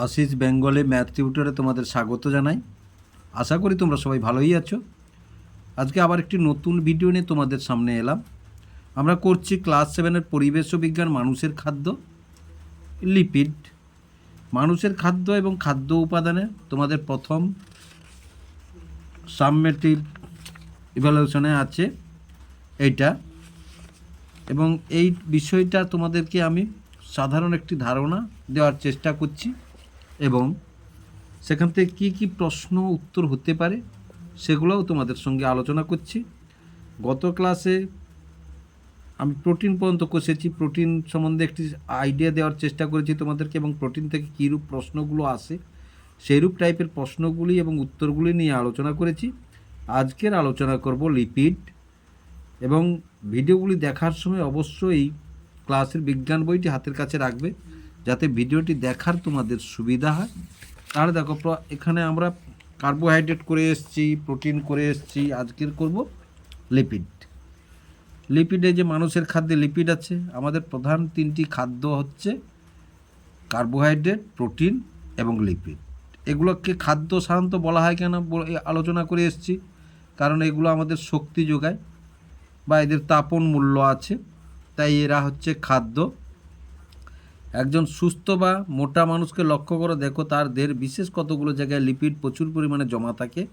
আশিস বেঙ্গলে ম্যাথ টিউটরে তোমাদের স্বাগত জানাই। আশা করি তোমরা সবাই ভালোই আছো। আজকে আবার একটি নতুন ভিডিও নিয়ে তোমাদের সামনে এলাম। আমরা করছি ক্লাস সেভেনের পরিবেশ বিজ্ঞান মানুষের খাদ্য, লিপিড। মানুষের খাদ্য এবং খাদ্য উপাদানে তোমাদের প্রথম সাবমেটিভ ইভ্যালুয়েশনে আছে এইটা। এবং এই বিষয়টা তোমাদেরকে আমি সাধারণ একটি ধারণা দেওয়ার চেষ্টা করছি। এবং সেখান থেকে কী কী প্রশ্ন উত্তর হতে পারে সেগুলোও তোমাদের সঙ্গে আলোচনা করছি। গত ক্লাসে আমি প্রোটিন পর্যন্ত কষেছি। প্রোটিন সম্বন্ধে একটি আইডিয়া দেওয়ার চেষ্টা করেছি তোমাদেরকে এবং প্রোটিন থেকে কীরূপ প্রশ্নগুলো আসে সেইরূপ টাইপের প্রশ্নগুলি এবং উত্তরগুলি নিয়ে আলোচনা করেছি। আজকের আলোচনা করব লিপিড এবং ভিডিওগুলি দেখার সময় অবশ্যই ক্লাসের বিজ্ঞান বইটি হাতের কাছে রাখবে। যাতে ভিডিওটি দেখার তোমাদের সুবিধা হয়। তাহলে দেখো এখানে আমরা কার্বোহাইড্রেট করে এসেছি প্রোটিন করে এসেছি, আজকের করব লিপিড লিপিডে যে মানুষের খাদ্যে লিপিড আছে, আমাদের প্রধান তিনটি খাদ্য হচ্ছে কার্বোহাইড্রেট প্রোটিন এবং লিপিড এগুলোকে খাদ্য সাধারণত বলা হয় কেন? আলোচনা করে এসেছি। কারণ এগুলো আমাদের শক্তি যোগায় বা এদের তাপন মূল্য আছে। তাই এরা হচ্ছে খাদ্য একজন সুস্থ বা মোটা মানুষকে লক্ষ্য করে দেখো, তার দেহের বিশেষ কতগুলো জায়গায় লিপিড প্রচুর পরিমাণে জমা থাকে।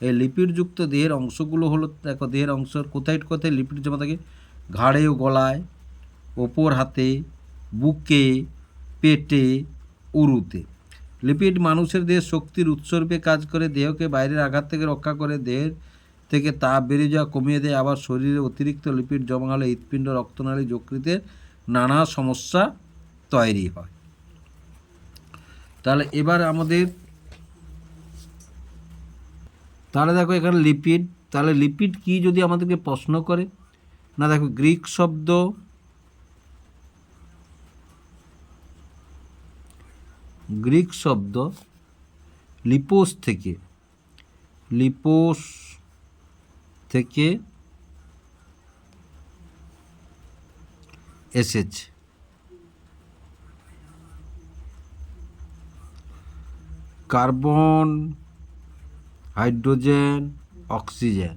এই লিপিডযুক্ত দেহের অংশগুলো হলো, দেখো, দেহের অংশ কোথায় কোথায় লিপিড জমা থাকে? ঘাড়ে ও গলায়, ওপর হাতে, বুকে, পেটে, উরুতে। লিপিড মানুষের দেহের শক্তির উৎসর্গে কাজ করে, দেহকে বাইরের আঘাত থেকে রক্ষা করে, দেহের থেকে তাপ বেরিয়ে যাওয়া কমিয়ে দেয়, আবার শরীরে অতিরিক্ত লিপিড জমা হলে হৃৎপিণ্ড, রক্তনালী, যকৃতের নানা সমস্যা তৈরি হয়। তাহলে এবার আমাদের, তাহলে দেখো এখানে লিপিড, তাহলে লিপিড কি যদি আমাদেরকে প্রশ্ন করে? না দেখো, গ্রিক শব্দ গ্রিক শব্দ লিপোস থেকে লিপোস থেকে এসেছে। কার্বন হাইড্রোজেন অক্সিজেন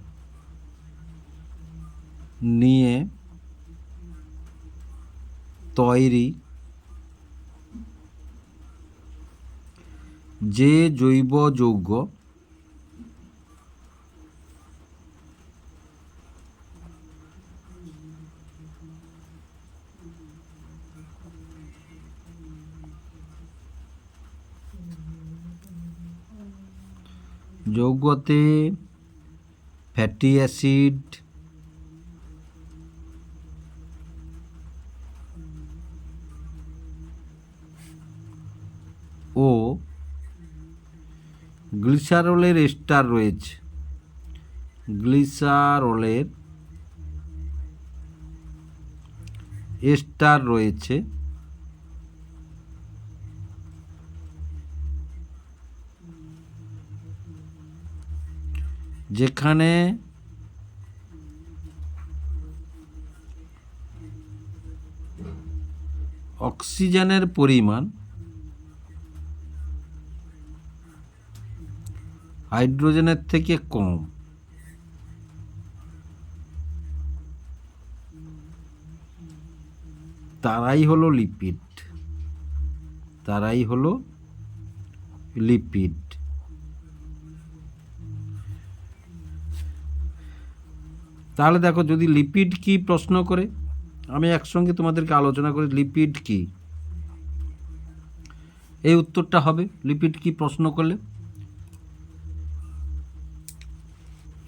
নিয়ে তৈরি যে জৈব যৌগ যৌগতে ফ্যাটি অ্যাসিড ও গ্লিসারলের এস্টার রয়েছে। গ্লিসারলের এস্টার রয়েছে। যেখানে অক্সিজেনের পরিমাণ হাইড্রোজেনের থেকে কম। তারাই হলো লিপিড। তারাই হলো লিপিড। তাহলে দেখো যদি লিপিড কি প্রশ্ন করে, আমি একসঙ্গে তোমাদেরকে আলোচনা করি, লিপিড কি? এই উত্তরটা হবে, লিপিড কি প্রশ্ন করলে?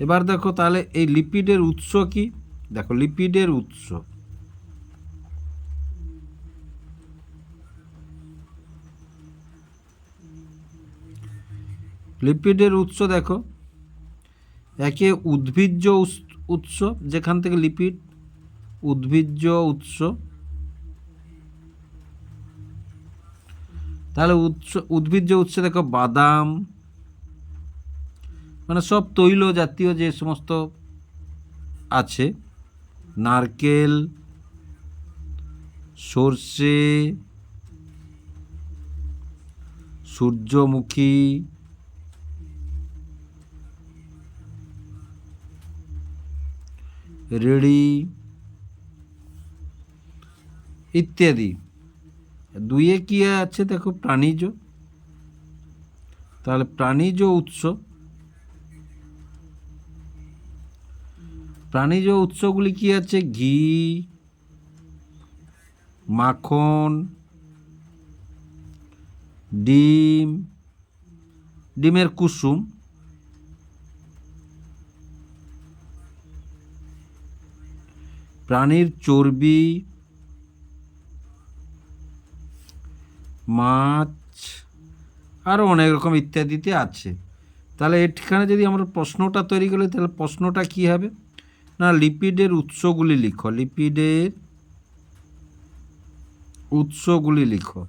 এবার দেখো তাহলে এই লিপিডের উৎস কি? দেখো, লিপিডের উৎস। লিপিডের উৎস দেখো, একে উদ্ভিজ্জ উৎস- যেখান থেকে লিপিড উদ্ভিজ্জ উৎস। তাহলে উৎস, উদ্ভিজ্জ উৎস দেখো বাদাম মানে সব তৈল জাতীয় যে সমস্ত আছে, নারকেল, সর্ষে, সূর্যমুখী রেড়ি ইত্যাদি দুইয়ে কি আছে দেখো প্রাণীজ তাহলে প্রাণীজ উৎস প্রাণীজ উৎসগুলি কি আছে ঘি মাখন ডিম ডিমের কুসুম প্রাণীর চর্বি, মাছ আরও অনেক রকম ইত্যাদিতে আছে। তাহলে এখানে যদি আমরা প্রশ্নটা তৈরি করি, তাহলে প্রশ্নটা কি হবে? না, লিপিডের উৎসগুলি লিখো, লিপিডের উৎসগুলি লিখো।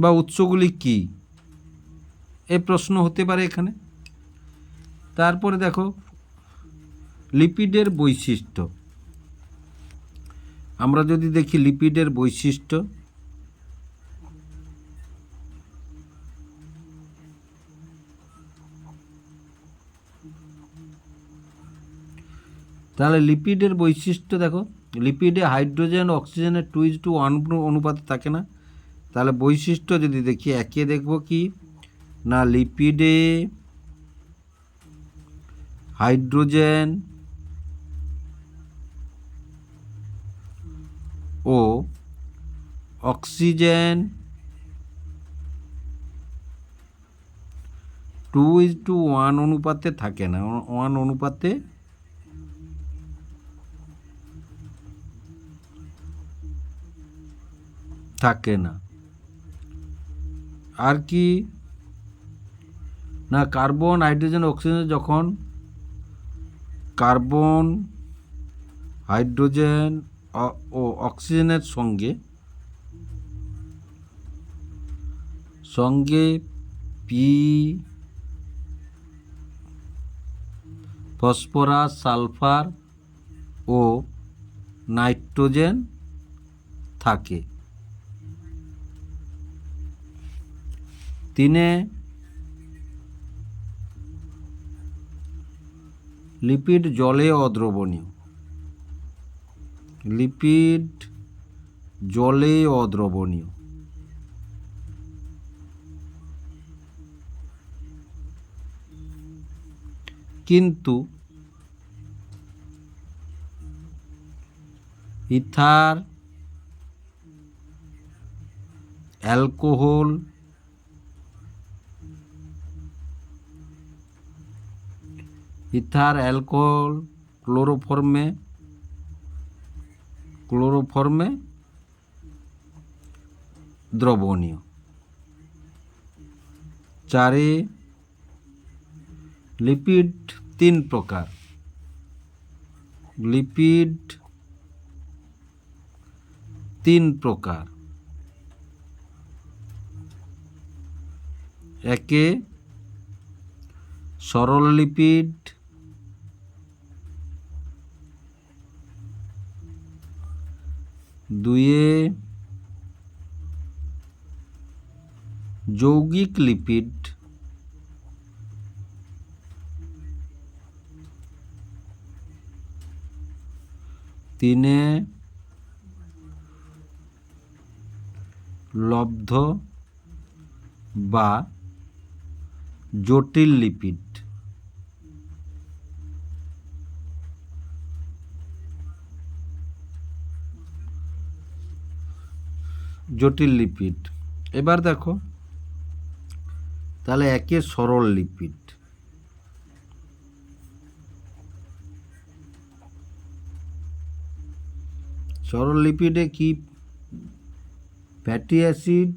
বা উৎসগুলি কি? এ প্রশ্ন হতে পারে এখানে। তারপরে দেখো, লিপিডের বৈশিষ্ট্য। আমরা যদি দেখি লিপিডের বৈশিষ্ট্য, তাহলে লিপিডের বৈশিষ্ট্য দেখো, লিপিডে হাইড্রোজেন, অক্সিজেনের টু ইজ টু অনুপাতে থাকে না। তাহলে বৈশিষ্ট্য যদি দেখি, একে দেখব কি? না, লিপিডে hydrogen O oxygen two is to one অনুপাতে থাকে না, ওয়ান অনুপাতে থাকে না। আর কি? না, কার্বন, হাইড্রোজেন, অক্সিজেন যখন কার্বন হাইড্রোজেন ও অক্সিজেনের সঙ্গে সঙ্গে পি ফসফরাস সালফার ও নাইট্রোজেন থাকে। তিনে লিপিড জলে অদ্রবণীয়। লিপিড জলে অদ্রবণীয়। কিন্তু ইথার অ্যালকোহল ইথার অ্যালকোহল ক্লোরোফর্মে ক্লোরোফর্মে দ্রবণীয়। চারে লিপিড তিন প্রকার। লিপিড তিন প্রকার। একে সরল লিপিড দুয়ে যৌগিক লিপিড তিনে লব্ধ বা জটিল লিপিড। জটিল লিপিড। এবার দেখো, তাহলে একে সরল লিপিড। সরল লিপিডে কি? ফ্যাটি অ্যাসিড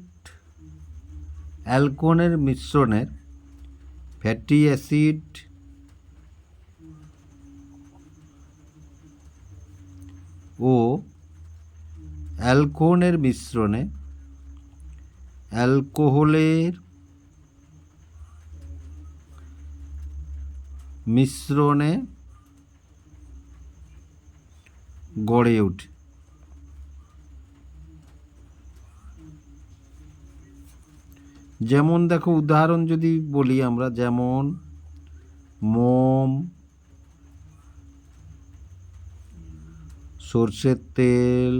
অ্যালকোহলের মিশ্রণের ফ্যাটি অ্যাসিড ও অ্যালকোহলের মিশ্রণে অ্যালকোহলের মিশ্রণে গড়ে ওঠে যেমন দেখো, উদাহরণ যদি বলি আমরা, যেমন মোম, সর্ষের তেল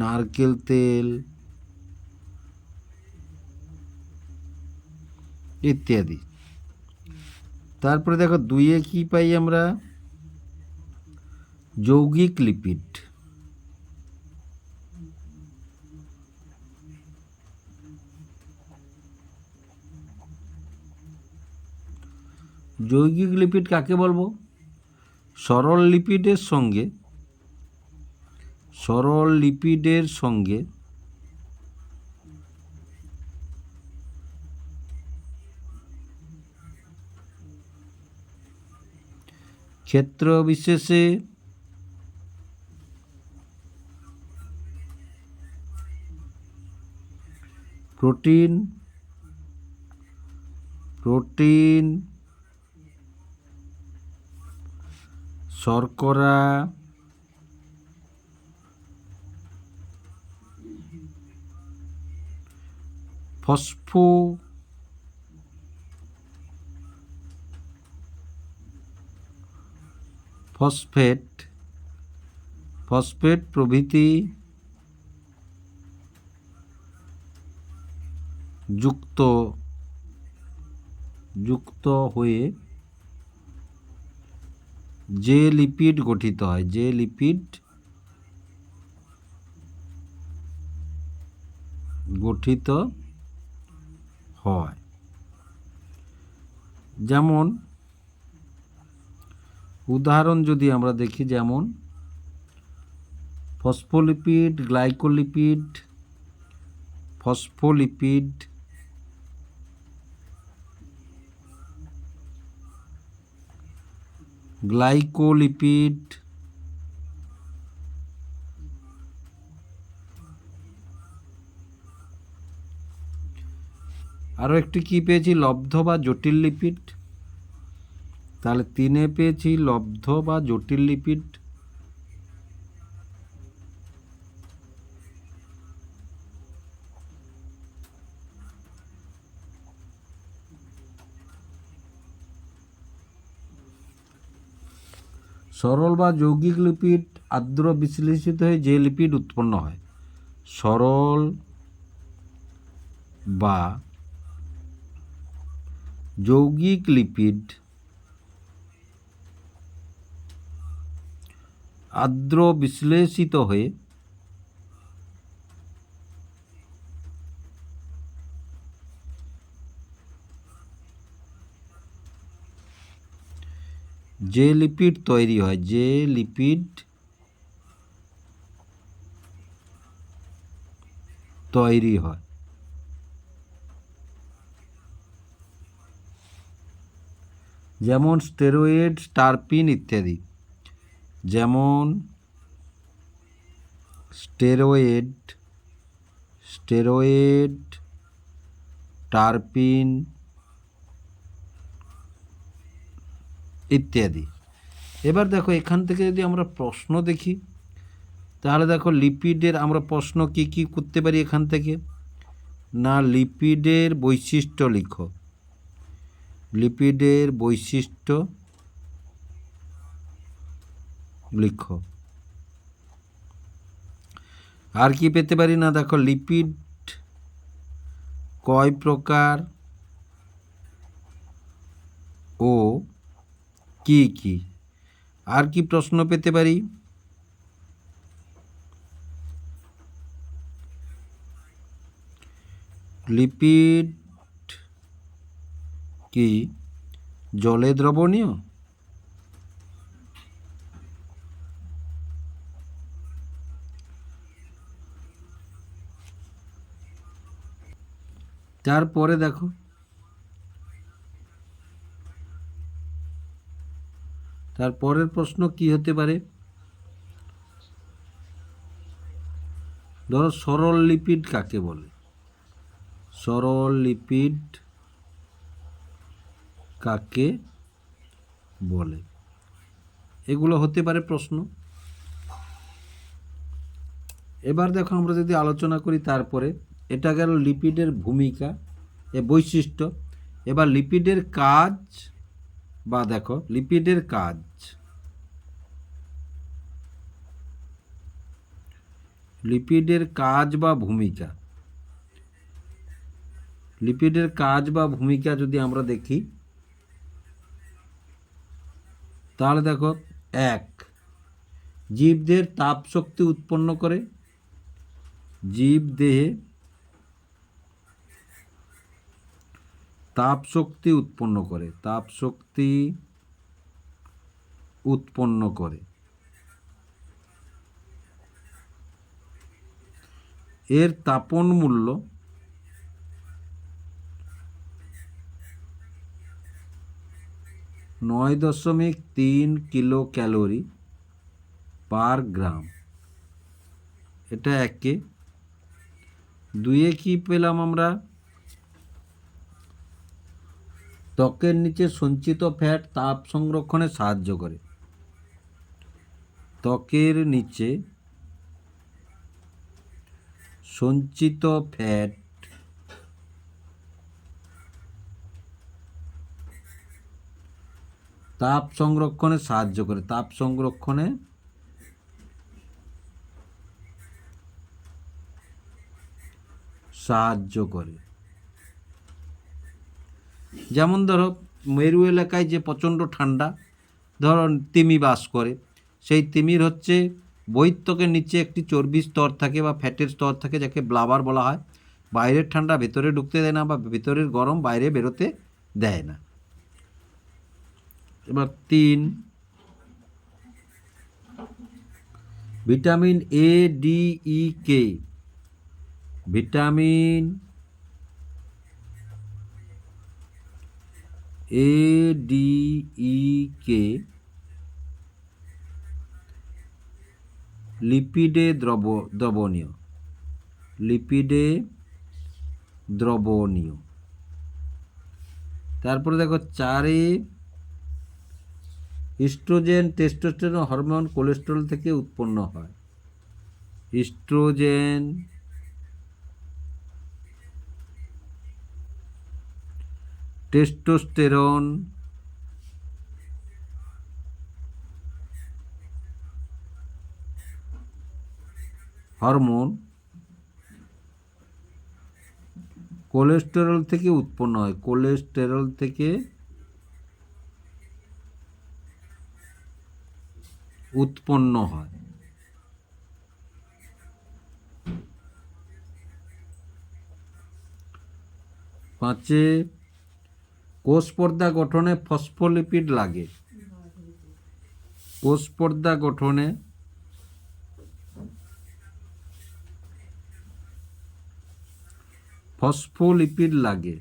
নারকেল তেল ইত্যাদি। তারপরে দেখো দুইয়ে কি পাই আমরা? যৌগিক লিপিড। যৌগিক লিপিড কাকে বলব? সরল লিপিডের সঙ্গে সরল লিপিডের সঙ্গে ক্ষেত্র বিশেষে প্রোটিন প্রোটিন শর্করা ফসফো ফসফেট ফসফেট প্রভৃতি যুক্ত যুক্ত হয়ে যে লিপিড গঠিত হয় যে লিপিড গঠিত হয়। যেমন উদাহরণ যদি আমরা দেখি যেমন ফসফোলিপিড গ্লাইকোলিপিড ফসফোলিপিড গ্লাইকোলিপিড আরও একটি কি পেয়েছি? লব্ধ বা জটিল লিপিড। তাহলে তিনে পেয়েছি, লব্ধ বা জটিল লিপিড। সরল বা যৌগিক লিপিড আর্দ্র বিশ্লেষিত হয়ে যে লিপিড উৎপন্ন হয়। সরল বা যৌগিক লিপিড আর্দ্র বিশ্লেষিত হয়ে যে লিপিড তৈরি হয় যে লিপিড তৈরি হয়। যেমন স্টেরয়েড, স্টারপিন ইত্যাদি। যেমন স্টেরয়েড স্টেরয়েড টারপিন ইত্যাদি। এবার দেখো, এখান থেকে যদি আমরা প্রশ্ন দেখি, তাহলে দেখো, লিপিডের আমরা প্রশ্ন কি কি করতে পারি এখান থেকে? না, লিপিডের বৈশিষ্ট্য লিখো। লিপিডের বৈশিষ্ট্য লিখো। আর কি পেতে পারি? না, দেখো, লিপিড কয় প্রকার? ও, কি কি? আর কি প্রশ্ন পেতে পারি? লিপিড কি জলে দ্রবণীয়? তারপরে দেখো। তারপরের প্রশ্ন কি হতে পারে? ধরো সরল লিপিড কাকে বলে? সরল লিপিড কাকে বলে? এগুলো হতে পারে প্রশ্ন। এবার দেখো আমরা যদি আলোচনা করি তারপরে, এটা গেল লিপিডের ভূমিকা, এ বৈশিষ্ট্য। এবার লিপিডের কাজ, বা দেখো, লিপিডের কাজ। লিপিডের কাজ বা ভূমিকা। লিপিডের কাজ বা ভূমিকা যদি আমরা দেখি তাহলে দেখো, এক। জীবদের তাপ শক্তি উৎপন্ন করে। জীব দেহে তাপ শক্তি উৎপন্ন করে। তাপ শক্তি উৎপন্ন করে। এর তাপন মূল্য নয় দশমিক তিন কিলো ক্যালোরি পার গ্রাম। এটা একে। দুয়ে কি পেলাম আমরা? ত্বকের নিচে সঞ্চিত ফ্যাট তাপ সংরক্ষণে সাহায্য করে। ত্বকের নিচে সঞ্চিত ফ্যাট তাপ সংরক্ষণে সাহায্য করে। তাপ সংরক্ষণে সাহায্য করে। যেমন ধরো, মেরু এলাকায় যে প্রচণ্ড ঠান্ডা, ধরো তিমি বাস করে, সেই তিমির হচ্ছে বৈত্যকের নিচে একটি চর্বির স্তর থাকে বা ফ্যাটের স্তর থাকে, যাকে ব্লাবার বলা হয়। বাইরের ঠান্ডা ভেতরে ঢুকতে দেয় না বা ভেতরের গরম বাইরে বেরোতে দেয় না। এবার তিন। Vitamin A D E K vitamin A D E K লিপিডে দ্রব, দ্রবণীয়। লিপিডে দ্রবণীয়। তারপরে দেখো চারে ইস্ট্রোজেন টেস্টোস্টেরন হরমোন কোলেস্টেরল থেকে উৎপন্ন হয়। ইস্ট্রোজেন টেস্টোস্টেরন হরমোন কোলেস্টেরল থেকে উৎপন্ন হয়। কোলেস্টেরল থেকে উৎপন্ন হয়। পাঁচে কোষ পর্দা গঠনে ফসফোলিপিড লাগে। কোষ পর্দা গঠনে ফসফোলিপিড লাগে।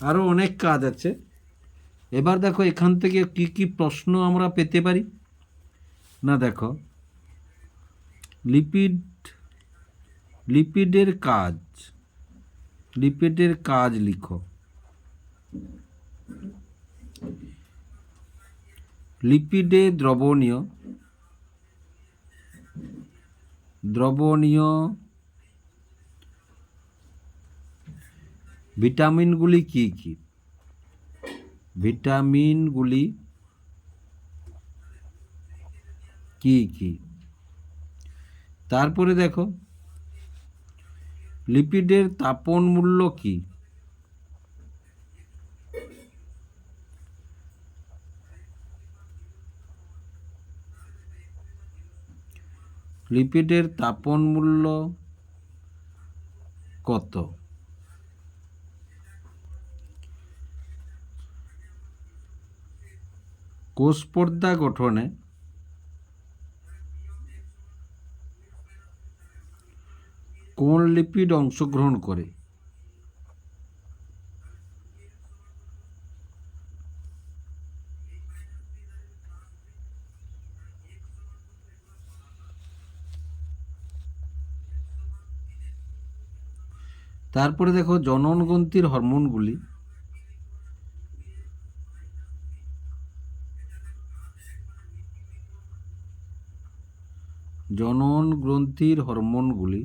আরও অনেক কাজ আছে। এবার দেখো এখান থেকে কি কি প্রশ্ন আমরা পেতে পারি? না দেখো। লিপিড, লিপিডের কাজ লিপিডের কাজ লিখো। লিপিডে দ্রবণীয় দ্রবণীয় ভিটামিনগুলি কি কি? ভিটামিনগুলি কি কি? তারপরে দেখো, লিপিডের তাপন মূল্য কি? লিপিডের তাপন মূল্য কত? কোষ পর্দা গঠনে কোন লিপিড অংশগ্রহণ করে? তারপরে দেখো জননগ্রন্থির হরমোনগুলি। জনন গ্রন্থির হরমোনগুলি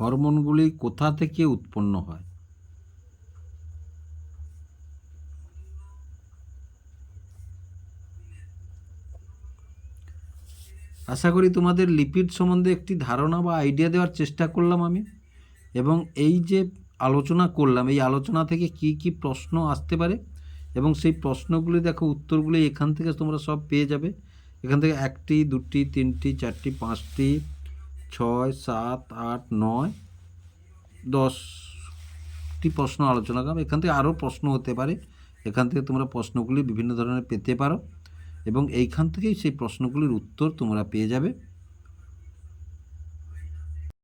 হরমোনগুলি কোথা থেকে উৎপন্ন হয়? আশা করি তোমাদের লিপিড সম্বন্ধে একটি ধারণা বা আইডিয়া দেওয়ার চেষ্টা করলাম আমি। এবং এই যে আলোচনা করলাম, এই আলোচনা থেকে কি কি প্রশ্ন আসতে পারে? এবং সেই প্রশ্নগুলি দেখো, উত্তরগুলি এখান থেকে তোমরা সব পেয়ে যাবে। এখান থেকে একটি, দুটি, তিনটি, চারটি, পাঁচটি, ছয়, সাত, আট, নয়, দশটি প্রশ্ন আলোচনা করলাম এখান থেকে আরও প্রশ্ন হতে পারে। এখান থেকে তোমরা প্রশ্নগুলি বিভিন্ন ধরনের পেতে পারো এবং এইখান থেকেই সেই প্রশ্নগুলির উত্তর তোমরা পেয়ে যাবে।